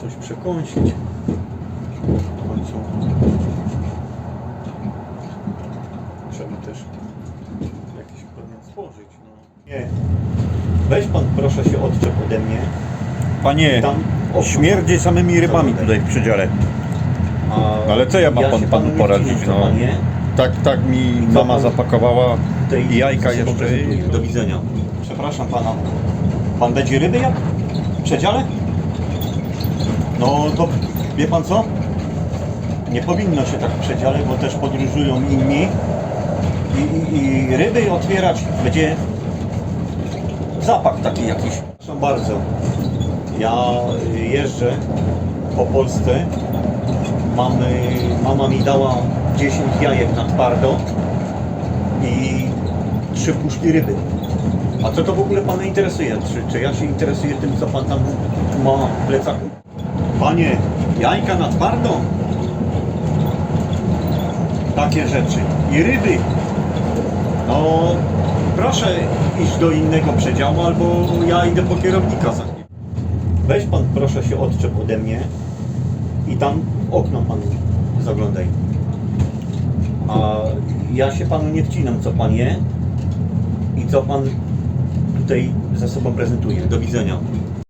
coś przekąsić. W końcu trzeba też jakiś przedmiot stworzyć. No. Nie. Weź pan proszę się odczep ode mnie. Panie, Tam okno. śmierdzi samymi rybami tutaj w przedziale. A Ale co ja mam się pan, panu poradzić? No, tak, tak mi mama zapakowała i jajka jeszcze. Do widzenia. Przepraszam pana. Pan będzie ryby jak? W przedziale? No to wie pan co? Nie powinno się tak przedziale, bo też podróżują inni. I, i, i ryby otwierać będzie zapach taki jakiś. Przepraszam bardzo. Ja jeżdżę po Polsce. Mamy, mama mi dała 10 jajek na twardo i trzy puszki ryby. A co to w ogóle Pana interesuje? Czy, czy ja się interesuję tym, co Pan tam ma w plecaku? Panie, jajka na twardo? Takie rzeczy. I ryby. No, proszę iść do innego przedziału, albo ja idę po kierownika za chwilę. Weź Pan proszę się odczep ode mnie i tam okno Pan zaglądaj. A ja się Panu nie wcinam, co Pan je i co Pan tutaj ze sobą prezentuje. Do widzenia.